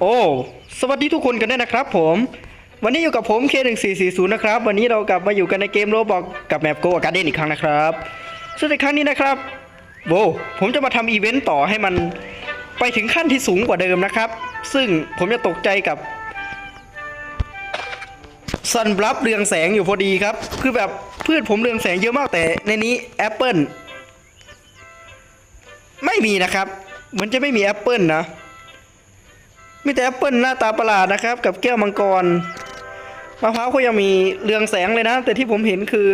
โอ้สวัสดีทุกคนกันด้วยนะครับผม วันนี้อยู่กับผม K1440 นะครับ วันนี้เรากลับมาอยู่กันในเกมโรบอกกับแมปโกอาการเดนอีกครั้งนะครับซึ่งในครั้งนี้นะครับโบผมจะมาทำอีเวนต์ต่อให้มันไปถึงขั้นที่สูงกว่าเดิมนะครับ ซึ่งผมจะตกใจกับซันบลับเรืองแสงอยู่พอดีครับ คือแบบพืชผมเรืองแสงเยอะมากแต่ในนี้แอปเปิลไม่มีนะครับ มันจะไม่มีแอปเปิลนะ มีแต่แอปเปิลหน้าตาประหลาดนะครับ กับแก้วมังกรมะพร้าวก็ยังมีเรืองแสงเลยนะ แต่ที่ผมเห็นคือ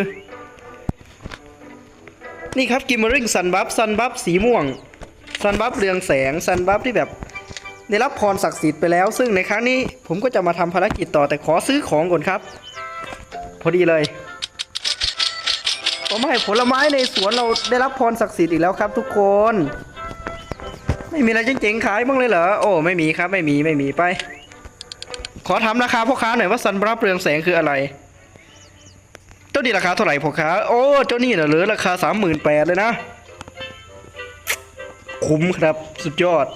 นี่ครับกิมเมอริงซันบัฟซันบัฟสีม่วงซันบัฟเรืองแสงซันบัฟที่แบบได้รับพรศักดิ์สิทธิ์ไปแล้ว ซึ่งในครั้งนี้ผมก็จะมาทำภารกิจต่อแต่ขอซื้อของก่อนครับ พอดีเลยผมให้ผลไม้ในสวนเราได้รับพรศักดิ์สิทธิ์อีกแล้วครับทุกคน ไม่มีอะไรเจ๋งๆขายบ้างเลยเหรอ โอ้ไม่มีครับไม่มีไม่มีไป ขอถามราคาพ่อค้าหน่อยว่าซันบรับเรืองแสงคืออะไร เจ้านี่ราคาเท่าไหร่พ่อค้า โอ้เจ้านี่เหรอหลือราคาสามหมื่นแปดเลยนะ คุ้มครับสุดยอด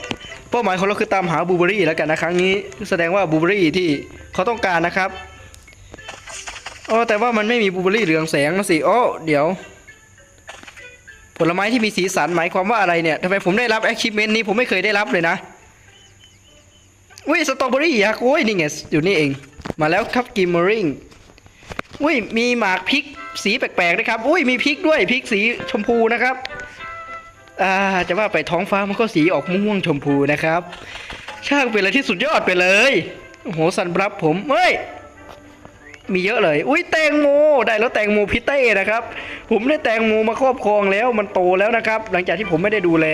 เป้าหมายของเราคือตามหาบูเบอรี่แล้วกันนะครั้งนี้ แสดงว่าบูเบอรี่ที่เขาต้องการนะครับอ๋อแต่ว่ามันไม่มีบูเบอรี่เรืองแสงนะสิโอ้เดี๋ยว ผลไม้ที่มีสีสันหมายความว่าอะไรเนี่ยทำไมผมได้รับ achievement นี้ผมไม่เคยได้รับเลยนะอุ้ยสตรอเบอรี่ยักษ์โอ้ยนี่ไงอยู่นี่เอง มาแล้วครับกิมมอริงอุ้ยมีหมากพริกสีแปลกๆนะครับอุ้ยมีพริกด้วยพริกสีชมพูนะครับอ่าจะว่าไปท้องฟ้ามันก็สีออกม่วงชมพูนะครับ ช่างเป็นอะไรที่สุดยอดไปเลยโอ้โหสันรับผมเฮ้ยมีเยอะเลย อุ้ยแตงโม ได้แล้วแตงโมพิเต้นะครับ ผมได้แตงโมมาครอบครองแล้วมันโตแล้วนะครับ หลังจากที่ผมไม่ได้ดูแล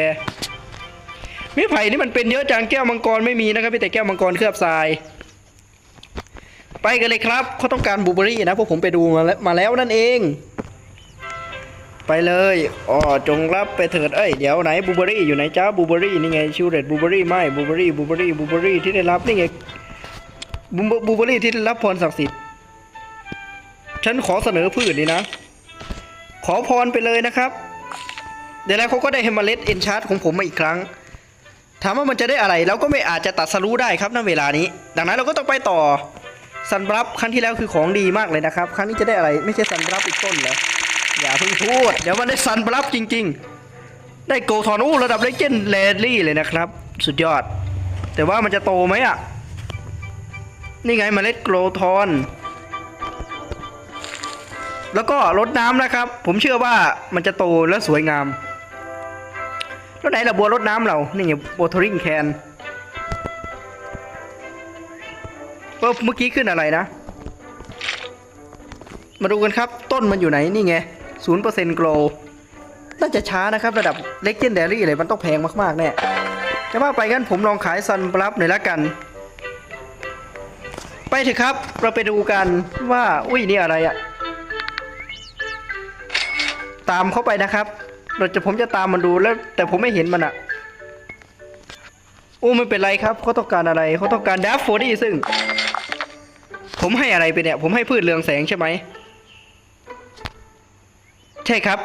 ไม้ไผ่นี่มันเป็นเยอะจังแก้วมังกรไม่มีนะครับมีแต่แก้วมังกรเคลือบทราย ไปกันเลยครับเขาต้องการบูเบอรี่นะพวกผมไปดูมาแล้วมาแล้วนั่นเอง ไปเลยอ๋อจงรับไปเถิดเอ้ยเดี๋ยวไหนบูเบอรี่อยู่ไหนจ้าบูเบอรี่นี่ไงชิวเรตบูเบอรี่ไม่บูเบอรี่บูเบอรี่บูเบอรี่ที่ได้รับนี่ไงบูเบอรี่ที่ได้รับพรศักดิ์สิทธิ์ฉันขอเสนอพืชนี่นะ ขอพรไปเลยนะครับ เดี๋ยวแล้วเขาก็ได้เฮมเมล็ดเอนชาร์ตของผมมาอีกครั้ง ถามว่ามันจะได้อะไรเราก็ไม่อาจจะตัดสรู้ได้ครับณเวลานี้ ดังนั้นเราก็ต้องไปต่อซันบรับครั้งที่แล้วคือของดีมากเลยนะครับ ครั้งนี้จะได้อะไรไม่ใช่ซันบรับอีกต้นเหรออย่าเพิ่งพูด เดี๋ยวมันได้ซันบรับจริง ๆ ได้โกทอนอู้ระดับเลเจนด์แลลี่เลยนะครับ สุดยอด แต่ว่ามันจะโตไหมอะนี่ไงเมล็ดโกลทอน แล้วก็รดน้ำนะครับ ผมเชื่อว่ามันจะโตและสวยงาม แล้วไหนล่ะบัวรดน้ำเรา นี่ไงบัวทริงแคนเออเมื่อกี้ขึ้นอะไรนะ มาดูกันครับ ต้นมันอยู่ไหน นี่ไงศูนย์เปอร์เซ็นต์โกลน่าจะช้านะครับระดับเล็กเจนเดอรี่เลยมันต้องแพงมากๆแน่แต่ว่าไปงั้นผมลองขายซันบลับหน่อยละกัน ไปเถอะครับ เราไปดูกันว่า อุ้ยนี่อะไรอะ ตามเข้าไปนะครับ เราจะผมจะตามมันดูแล้วแต่ผมไม่เห็นมันอะโอ้ไม่เป็นไรครับเขาต้องการอะไรเขาต้องการดับโฟดี้ซึ่ง ผมให้อะไรไปเนี่ย ผมให้พืชเรืองแสงใช่ไหม ใช่ครับ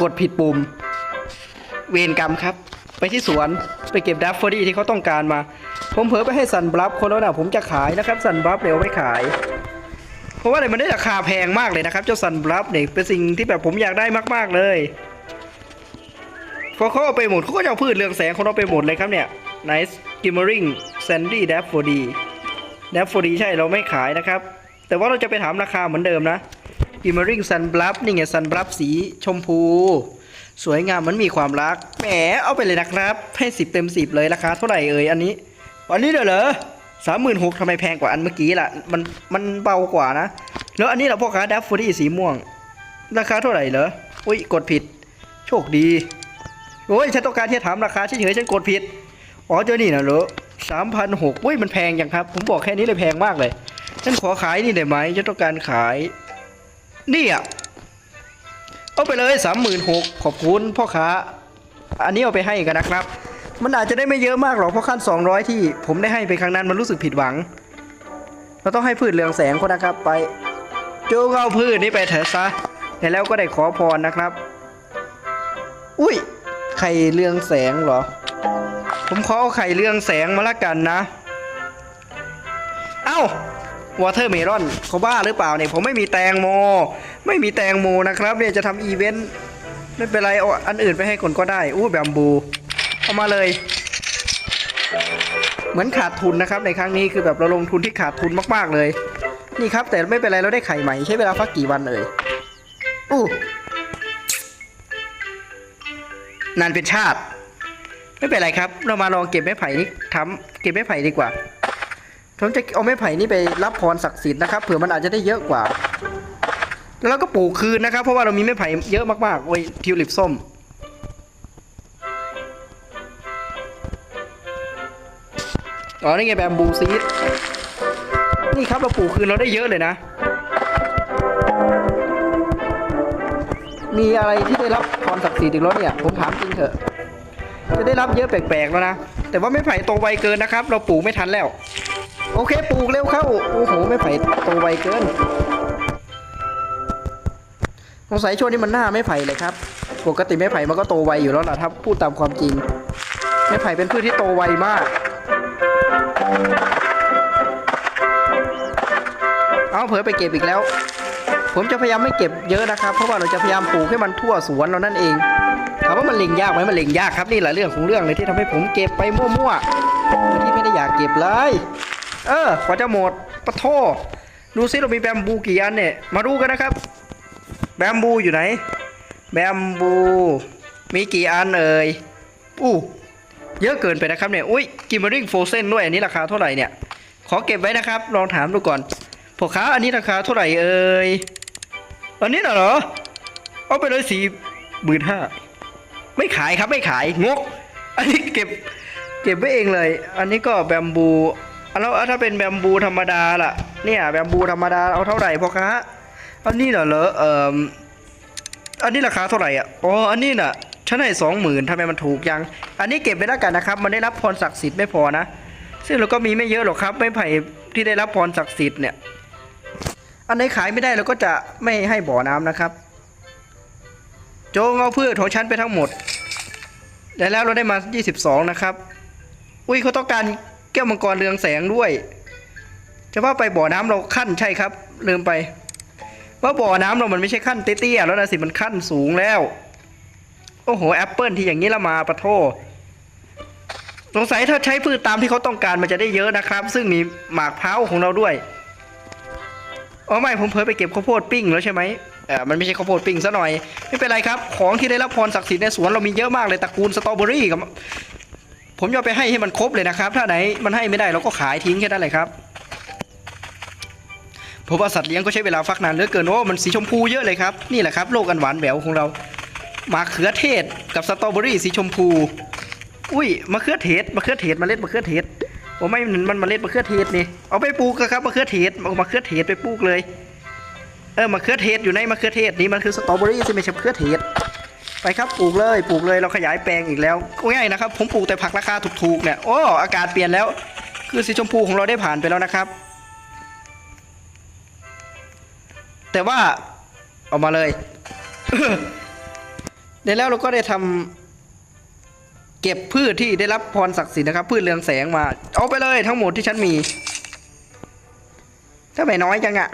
กดผิดปุ่ม เวรกรรมครับ ไปที่สวนไปเก็บดับโฟดี้ที่เขาต้องการมา ผมเผลอไปให้ซันบลัฟคนแล้วนะผมจะขายนะครับซันบลัฟเดี๋ยวไว้ขาย เพราะว่าอะไรมันได้ราคาแพงมากเลยนะครับ เจ้าซันบลัฟเนี่ยเป็นสิ่งที่แบบผมอยากได้มากๆเลยพอเขาเอาไปหมดเขาก็จะเอาพืชเรืองแสงของเราไปหมดเลยครับเนี่ยไนส์กิมเมอริงแซนดี้ดัฟโฟดีดัฟโฟดีใช่เราไม่ขายนะครับ แต่ว่าเราจะไปถามราคาเหมือนเดิมนะกิมเมอริงซันบลัฟนี่ไงซันบลัฟสีชมพู สวยงามมันมีความรักแหมเอาไปเลยนะครับ ให้สิบเต็มสิบเลยราคาเท่าไหร่เอ่ยอันนี้อันนี้เด้อเหรอ สามหมื่นหกทำไมแพงกว่าอันเมื่อกี้ล่ะ มันมันเบากว่านะ แล้วอันนี้เราพ่อค้าดัฟฟูดี้สีม่วง ราคาเท่าไหร่เหรอ อุ้ยกดผิด โชคดี โอ้ยฉันต้องการที่จะถามราคาเฉยๆฉันกดผิด อ๋อเจ้านี่นะเหรอสามพันหกอุ้ยมันแพงจังครับ ผมบอกแค่นี้เลยแพงมากเลยฉันขอขายนี่ได้ไหมฉันต้องการขาย นี่อะเอาไปเลยสามหมื่นหกขอบคุณพ่อค้า อันนี้เอาไปให้กันนะครับ มันอาจจะได้ไม่เยอะมากหรอกเพราะขั้น 200 ที่ผมได้ให้ไปครั้งนั้นมันรู้สึกผิดหวัง เราต้องให้พืชเรืองแสงคนนะครับไปจูงเอาพืชนี้ไปเถอะซะแต่แล้วก็ได้ขอพรนะครับ อุ้ยไข่เรืองแสงเหรอ ผมขอเอาไข่เรืองแสงมาละกันนะ เอ้าวอเตอร์เมลอนเขาบ้าหรือเปล่าเนี่ยผมไม่มีแตงโม ไม่มีแตงโมนะครับเนี่ยจะทำอีเวนต์ไม่เป็นไรเอาอันอื่นไปให้คนก็ได้อู้แบมบู เอามาเลย เหมือนขาดทุนนะครับ ในครั้งนี้คือแบบเราลงทุนที่ขาดทุนมากๆเลย นี่ครับ แต่ไม่เป็นไรเราได้ไข่ใหม่ใช้เวลาพักกี่วันเอ่ยอู้นานเป็นชาติ ไม่เป็นไรครับ เรามาลองเก็บไม้ไผ่นี่ทำเก็บไม้ไผ่ดีกว่าผมจะเอาไม้ไผ่นี่ไปรับพรศักดิ์สิทธิ์นะครับเผื่อมันอาจจะได้เยอะกว่า แล้วเราก็ปลูกคืนนะครับ เพราะว่าเรามีไม้ไผ่เยอะมากๆโอ้ยทิวลิปส้ม อ๋อนี่ไงแบมบูซีดนี่ครับเราปลูกคืนเราได้เยอะเลยนะ มีอะไรที่ได้รับพรศักดิ์สิทธิ์อีกแล้วเนี่ย ผมถามจริงเถอะ จะได้รับเยอะแปลกๆแล้วนะ แต่ว่าไม่ไผ่โตไวเกินนะครับ เราปลูกไม่ทันแล้ว โอเคปลูกเร็วเข้า โอ้โหไม่ไผ่โตไวเกินสงสัยช่วงนี้มันหน้าไม่ไผ่เลยครับ ปกติไม่ไผ่มันก็โตไวอยู่แล้วนะถ้าพูดตามความจริง ไม่ไผ่เป็นพืชที่โตไวมาก เอาเผลอไปเก็บอีกแล้ว ผมจะพยายามไม่เก็บเยอะนะครับ เพราะว่าเราจะพยายามปลูกให้มันทั่วสวนเรานั่นเองถามว่ามันเล็งยากไหมมันเล็งยากครับนี่แหละเรื่องของเรื่องเลยที่ทำให้ผมเก็บไปมั่วๆโดยที่ไม่ได้อยากเก็บเลย เออกว่าจะหมดปะโทดูซิเรามีแบมบูกี่อันเนี่ย มาดูกันนะครับ แบมบูอยู่ไหน แบมบู มีกี่อันเอ่ยอู้เยอะเกินไปนะครับเนี่ย อุ้ยกิมเมอริงโฟเซนด้วย อันนี้ราคาเท่าไหร่เนี่ย ขอเก็บไว้นะครับ ลองถามดูก่อน พ่อค้าอันนี้ราคาเท่าไหร่เอ่ย อันนี้น่ะเหรอ เอาไปเลยสี่หมื่นห้า ไม่ขายครับไม่ขายงก อันนี้เก็บเก็บไว้เองเลย อันนี้ก็แบมบูอะแล้วถ้าเป็นแบมบูธรรมดาล่ะ เนี่ยแบมบูธรรมดาเอาเท่าไหร่พ่อค้า อันนี้น่ะเหรอ เอ่อ อันนี้ราคาเท่าไหร่อะ อ๋อ อันนี้น่ะฉันให้สองหมื่นทำไมมันถูกยัง อันนี้เก็บไว้แล้วกันนะครับ มันได้รับพรศักดิ์สิทธิ์ไม่พอนะ ซึ่งเราก็มีไม่เยอะหรอกครับ ไม่ไผ่ที่ได้รับพรศักดิ์สิทธิ์เนี่ย อันไหนขายไม่ได้เราก็จะไม่ให้บ่อน้ำนะครับ โจงเอาพืชของฉันไปทั้งหมดได้แล้วเราได้มา 22 นะครับ อุ้ยเขาต้องการแก้วมังกรเรืองแสงด้วย จะว่าไปบ่อน้ำเราขั้นใช่ครับ ลืมไป ว่าบ่อน้ำเรามันไม่ใช่ขั้นเตี้ยๆแล้วนะสิมันขั้นสูงแล้ว โอ้โหแอปเปิลที่อย่างนี้ละมาปะโทสงสัยถ้าใช้พืชตามที่เขาต้องการมันจะได้เยอะนะครับ ซึ่งมีหมากเพ้าของเราด้วย อ๋อไม่ผมเพิ่ไปเก็บข้าวโพดปิ้งแล้วใช่ไหมเออมันไม่ใช่ข้าวโพดปิ้งซะหน่อย ไม่เป็นไรครับ ของที่ได้รับพรศักดิ์สิทธิ์ในสวนเรามีเยอะมากเลยตระกูลสตรอเบอรี่กับผมจะเอาไปให้ให้มันครบเลยนะครับ ถ้าไหนมันให้ไม่ได้เราก็ขายทิ้งแค่นั้นเลยครับเพราะว่าสัตว์เลี้ยงก็ใช้เวลาฟักนานเหลือเกินโอ้มันสีชมพูเยอะเลยครับนี่แหละครับโลกอันหวานแหววของเรามะเขือเทศกับสตรอเบอรี่สีชมพู อุ้ยมะเขือเทศมะเขือเทศเมาเล็ดมะเขือเทศ โอ้ไม่มันมันเมล็ดมะเขือเทศนี่เอาไปปลูกครับมะเขือเทศเอามะเขือเทศไปปลูกเลย เออมะเขือเทศอยู่ในมะเขือเทศนี่มันคือสตรอเบอรี่ใช่ไหมใช่มะเขือเทศไปครับปลูกเลยปลูกเลยเราขยายแปลงอีกแล้วง่ายนะครับ ผมปลูกแต่ผักราคาถูกๆเนี่ยโอ้อากาศเปลี่ยนแล้ว คือสีชมพูของเราได้ผ่านไปแล้วนะครับ แต่ว่าเอามาเลยเดี๋ยวแล้วเราก็ได้ทำ เก็บพืชที่ได้รับพรศักดิ์สิทธิ์นะครับ พืชเรืองแสงมา เอาไปเลยทั้งหมดที่ฉันมีถ้าไม่น้อยจังอะ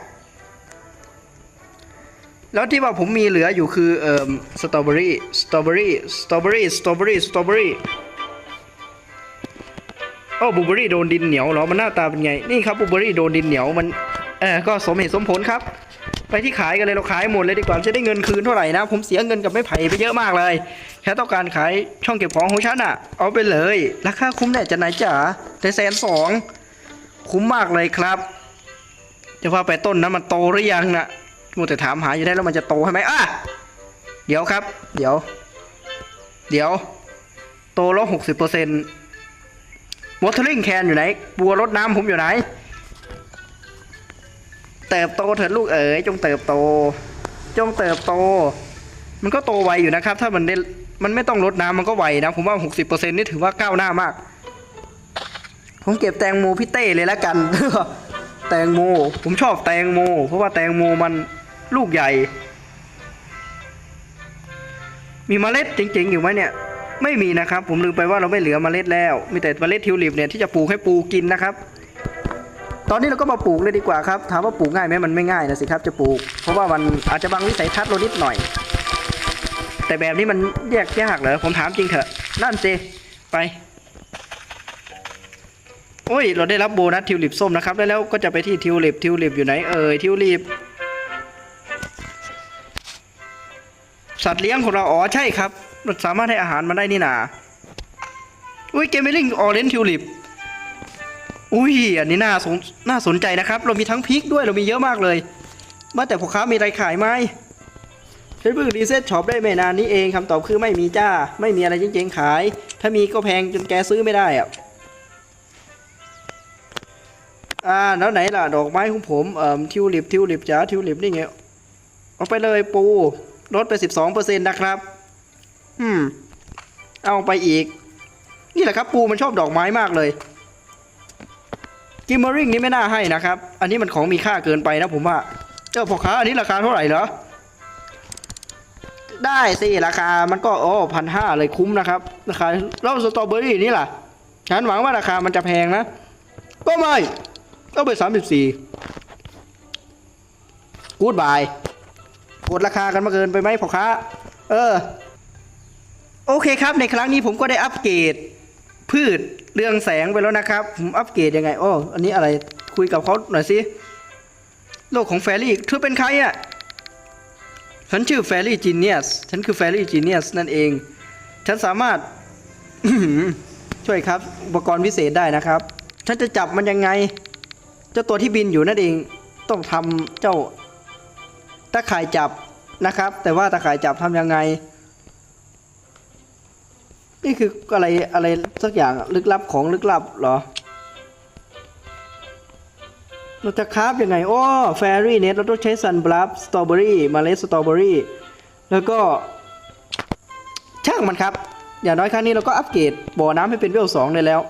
แล้วที่ว่าผมมีเหลืออยู่คือเอ่อสตรอเบอรี่สตรอเบอรี่สตรอเบอรี่สตรอเบอรี่สตรอเบอรี่โอ้บลูเบอรี่โดนดินเหนียวเหรอมันหน้าตาเป็นไงนี่ครับบลูเบอรี่โดนดินเหนียวมันเออก็สมเหตุสมผลครับ ไปที่ขายกันเลยเราขายหมดเลยดีกว่าจะได้เงินคืนเท่าไหร่นะ ผมเสียเงินกับไม้ไผ่ไปเยอะมากเลยแค่ต้องการขายช่องเก็บของของฉันอะ เอาไปเลยราคาคุ้มแน่จะไหนจ๋าแต่แสนสองคุ้มมากเลยครับ จะว่าไปต้นนั้นมันโตหรือยังนะมัวแต่ถามหาอยู่ได้แล้วมันจะโตใช่ไหมอะเดี๋ยวครับ เดี๋ยว เดี๋ยว โตแล้วหกสิบเปอร์เซ็นต์วอเทอริงแคนอยู่ไหนบัวรดน้ำผมอยู่ไหน เติบโตเถิดลูกเอ๋ยจงเติบโต จงเติบโต มันก็โตไวอยู่นะครับ ถ้ามันได้มันไม่ต้องลดน้ำมันก็ไวนะ ผมว่า 60%นี่ถือว่าก้าวหน้ามาก ผมเก็บแตงโมพี่เต้เลยแล้วกัน แตงโม ผมชอบแตงโม เพราะว่าแตงโมมันลูกใหญ่ มีเมล็ดจริงๆ อยู่ไหมเนี่ย ไม่มีนะครับ ผมลืมไปว่าเราไม่เหลือเมล็ดแล้ว มีแต่เมล็ดทิวลิปเนี่ยที่จะปลูกให้ปูกินนะครับ ตอนนี้เราก็มาปลูกเลยดีกว่าครับถามว่าปลูกง่ายไหมมันไม่ง่ายนะสิครับจะปลูก เพราะว่ามันอาจจะบังวิสัยทัศน์เรานิดหน่อย แต่แบบนี้มันแยกยากเหรอผมถามจริงเถอะนั่นสิไปโอ้ย เราได้รับโบนัสทิวลิปส้มนะครับแล้วแล้วก็จะไปที่ทิวลิปทิวลิปอยู่ไหนเอ่ยทิวลิปสัตว์เลี้ยงของเราอ๋อใช่ครับเราสามารถให้อาหารมันได้นี่นาอุ้ยเกมเมลิงออเรนทิวลิป อุ้ยอันนี้น่าสนน่าสนใจนะครับ เรามีทั้งพริกด้วยเรามีเยอะมากเลยว่าแต่พ่อค้ามีอะไรขายไหมฉันเพิ่งรีเซ็ตช็อปได้ไม่นานนี้เองคำตอบคือไม่มีจ้า ไม่มีอะไรจริงๆขาย ถ้ามีก็แพงจนแกซื้อไม่ได้อะอ่าแล้วไหนล่ะดอกไม้ของผมเอ่อทิวลิปทิวลิปจ้าทิวลิปนี่ไงเอาไปเลยปูลดไป 12%นะครับ อืม เอาไปอีก นี่แหละครับปูมันชอบดอกไม้มากเลย กิมเมอริงนี่ไม่น่าให้นะครับ อันนี้มันของมีค่าเกินไปนะผมว่า เจ้าพ่อค้าอันนี้ราคาเท่าไหร่เหรอ ได้สิราคา มันก็โอ้พันห้าเลยคุ้มนะครับ ราคาแล้วสตรอเบอรี่นี่ล่ะ ฉันหวังว่าราคามันจะแพงนะ ก็ไม่ต้องไปสามสิบสี่กูดบายกดราคากันมาเกินไปไหมพ่อค้า เออ โอเคครับ ในครั้งนี้ผมก็ได้อัปเกรดพืช เรื่องแสงไปแล้วนะครับ ผมอัปเกรดยังไงโอ้อันนี้อะไรคุยกับเขาหน่อยสิโลกของแฟรี่เธอเป็นใครอะ่ะฉันชื่อแฟรี่จีเนียสฉันคือแฟรี่จีเนียสนั่นเอง ฉันสามารถ ช่วยครับ อุปกรณ์พิเศษได้นะครับ ฉันจะจับมันยังไง เจ้าตัวที่บินอยู่นั่นเอง ต้องทำเจ้าตะข่ายจับนะครับ แต่ว่าตะข่ายจับทำยังไง นี่คืออะไรอะไรสักอย่างลึกลับของลึกลับเหรอ เราจะคราฟยังไงโอ้แฟรี่เน็ตเราต้องใช้ซันบลัฟสตรอเบอรี่เมล็ดสตรอเบอรี่แล้วก็ ช่างมันครับ อย่างน้อยครั้งนี้เราก็อัปเกรดบ่อน้ำให้เป็นเวลสองได้แล้ว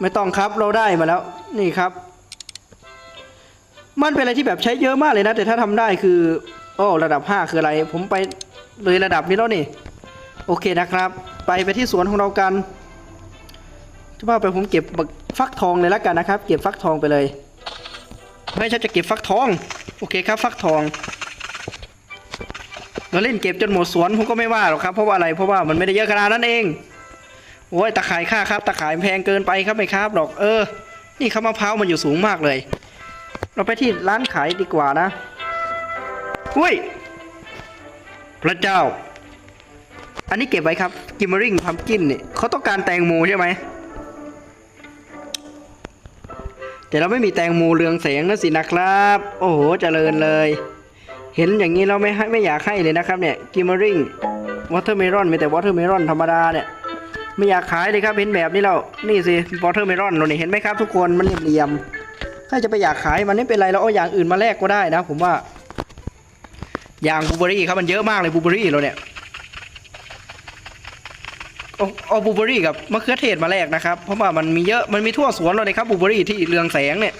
ไม่ต้องครับเราได้มาแล้วนี่ครับ มันเป็นอะไรที่แบบใช้เยอะมากเลยนะ แต่ถ้าทำได้คือโอ้ระดับ 5 คืออะไร ผมไปเลยระดับนี้แล้วนี่ โอเคนะครับ ไปไปที่สวนของเรากันจะว่าไปผมเก็บฟักทองเลยแล้วกันนะครับ เก็บฟักทองไปเลย ไม่ใช่จะเก็บฟักทอง โอเคครับ ฟักทอง เราเล่นเก็บจนหมดสวนผมก็ไม่ว่าหรอกครับ เพราะว่าอะไร เพราะว่ามันไม่ได้เยอะขนาดนั้นเอง โอ้ยตะขายค่าครับ ตะขายแพงเกินไปครับไม่ครับหรอก เออ นี่ข้าวมะพร้าวมันอยู่สูงมากเลย เราไปที่ร้านขายดีกว่านะ อุ้ย พระเจ้า อันนี้เก็บไว้ครับกิมเมอริงพัมกินเนี่ยเขาต้องการแตงโมใช่ไหมแต่เราไม่มีแตงโมเรืองแสงนะสินะครับ โอ้โหเจริญเลย เห็นอย่างนี้เราไม่ให้ไม่อยากให้เลยนะครับเนี่ยกิมเมอริงวอเตอร์เมลอนมีแต่วอเตอร์เมลอนธรรมดาเนี่ยไม่อยากขายเลยครับเห็นแบบนี้เรานี่สิวอเตอร์เมลอนเราเนี่ยเห็นไหมครับทุกคนมันเหลี่ยมๆถ้าจะไปอยากขายมันไม่เป็นไรเราเอาอย่างอื่นมาแลกก็ได้นะ ผมว่า อย่างบูเบอรี่ครับมันเยอะมากเลยบูเบอรี่เราเนี่ย เอาเอาบูเบอรี่กับมะเขือเทศมาแลกนะครับ เพราะว่ามันมีเยอะมันมีทั่วสวนเลยครับบูเบอรี่ที่เรืองแสงเนี่ย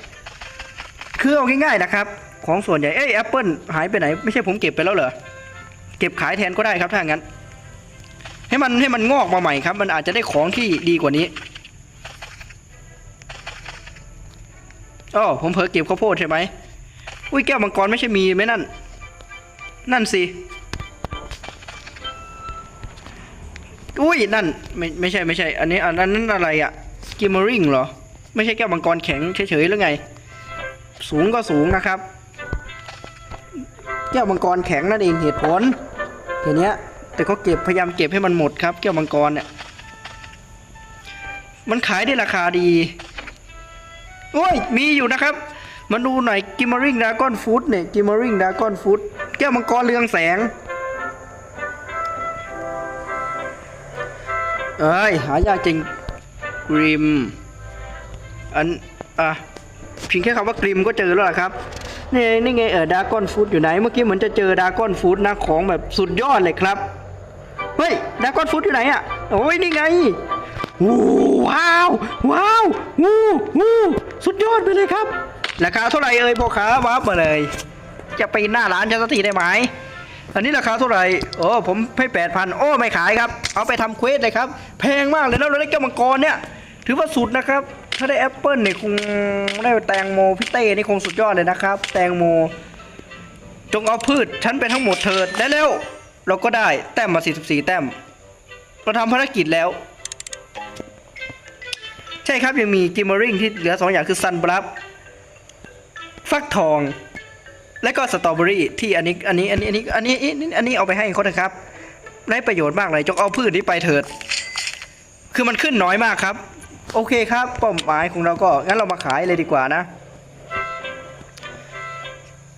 คือเอาง่ายๆนะครับ ของส่วนใหญ่เอ้ยแอปเปิลหายไปไหน ไม่ใช่ผมเก็บไปแล้วเหรอเก็บขายแทนก็ได้ครับถ้างั้น ให้มันให้มันงอกมาใหม่ครับ มันอาจจะได้ของที่ดีกว่านี้อ๋อผมเผลอเก็บข้าวโพดใช่ไหมอุ้ยแก้วมังกรไม่ใช่มีไหมนั่น นั่นสิ อุ้ยนั่นไม่ไม่ใช่ไม่ใช่ อันนี้อันนั้นอะไรอะสกิมเมอริงเหรอ ไม่ใช่แก้วมังกรแข็งเฉยๆหรือไง สูงก็สูงนะครับ แก้วมังกรแข็งนั่นเองเหตุผลทีเนี้ยแต่ก็เก็บพยายามเก็บให้มันหมดครับ แก้วมังกรเนี่ยมันขายได้ราคาดีโอ้ยมีอยู่นะครับมาดูหน่อยกิมเมอริงดาก้อนฟูดเนี่ยกิมเมอริงดาก้อนฟูดแก้วมังกรเรืองแสง เอ้ย หายากจริงกริม อัน อะเพียงแค่คำว่ากริมก็เจอแล้วล่ะครับ นี่นี่ไงเออดากอนฟูดอยู่ไหน เมื่อกี้เหมือนจะเจอดากอนฟูดนะของแบบสุดยอดเลยครับ เฮ้ยดากอนฟูดอยู่ไหนอะ โอ้ยนี่ไงว้าว ว้าววู้วู้สุดยอดไปเลยครับ ราคาเท่าไหร่เอ่ยพ่อค้าวับมาเลย จะไปหน้าร้านฉันสักทีได้ไหม อันนี้ราคาเท่าไหร่โอ้ผมให้แปดพันโอ้ไม่ขายครับ เอาไปทำเควสเลยครับ แพงมากเลยแล้วเราได้แก้วมังกรเนี่ย ถือว่าสุดนะครับ ถ้าได้แอปเปิลเนี่ยคงได้แตงโมพี่เต้นี่คงสุดยอดเลยนะครับ แตงโม จงเอาพืชฉันไปทั้งหมดเถิดได้แล้วเราก็ได้แต้มมา44แต้มเราทำภารกิจแล้ว ใช่ครับยังมีกิมเมอริงที่เหลือ 2 อย่างคือซันบลับฟักทอง และก็สตรอเบอรี่ที่อันนี้อันนี้อันนี้อันนี้อันนี้อันนี้อันนี้เอาไปให้เขาเถอะครับได้ประโยชน์มากเลยจงเอาพืชนี้ไปเถิด คือมันขึ้นน้อยมากครับ โอเคครับเป้าหมายของเราก็งั้นเรามาขายเลยดีกว่านะ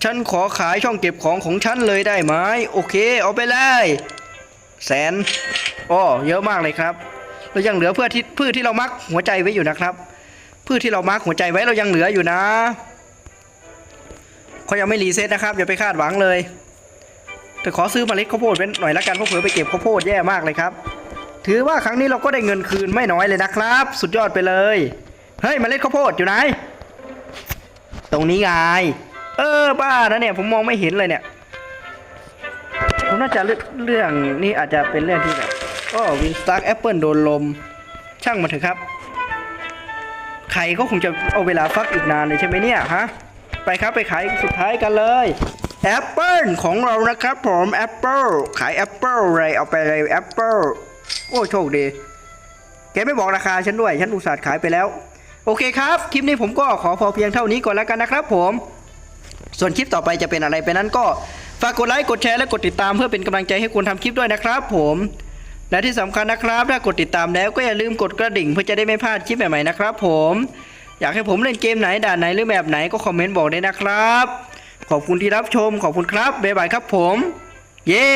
ฉันขอขายช่องเก็บของของฉันเลยได้ไหมโอเค เอาไปเลยแสนอ้อเยอะมากเลยครับ เรายังเหลือเพื่อที่พืชที่เรามักหัวใจไว้อยู่นะครับพืชที่เรามักหัวใจไว้เรายังเหลืออยู่นะ เขายังไม่รีเซ็ตนะครับอย่าไปคาดหวังเลย แต่ขอซื้อมเมล็ดข้าวโพดเป็นหน่อยละกันเพราะเผื่อไปเก็บข้าวโพดแย่มากเลยครับ ถือว่าครั้งนี้เราก็ได้เงินคืนไม่น้อยเลยนะครับ สุดยอดไปเลยเฮ้ยมเมล็ดข้าวโพดอยู่ไหนตรงนี้ไงเออบ้านะเนี่ยผมมองไม่เห็นเลยเนี่ยผมน่าจะเรื่องเรื่องนี้อาจจะเป็นเรื่องที่แบบก็วินสตาร์แอปเปิลโดนลม ช่างมันเถอะครับ ใครก็คงจะเอาเวลาฟักอีกนานเลยใช่ไหมเนี่ยฮะ ไปครับไปขายสุดท้ายกันเลยแอปเปิลของเรานะครับผมแอปเปิลขายแอปเปิลเลยเอาไปเลยแอปเปิลโอ้โชคดีแกไม่บอกราคาฉันด้วย ฉันอุตส่าห์ขายไปแล้ว โอเคครับ คลิปนี้ผมก็ขอพอเพียงเท่านี้ก่อนแล้วกันนะครับผม ส่วนคลิปต่อไปจะเป็นอะไรไปนั้นก็ ฝากกดไลค์กดแชร์และกดติดตามเพื่อเป็นกำลังใจให้คุณทำคลิปด้วยนะครับผมและที่สำคัญนะครับ ถ้ากดติดตามแล้วก็อย่าลืมกดกระดิ่งเพื่อจะได้ไม่พลาดคลิปใหม่ๆนะครับผม อยากให้ผมเล่นเกมไหนด่านไหนหรือแบบไหนก็คอมเมนต์บอกได้นะครับ ขอบคุณที่รับชมขอบคุณครับบ๊ายบายครับผม เย้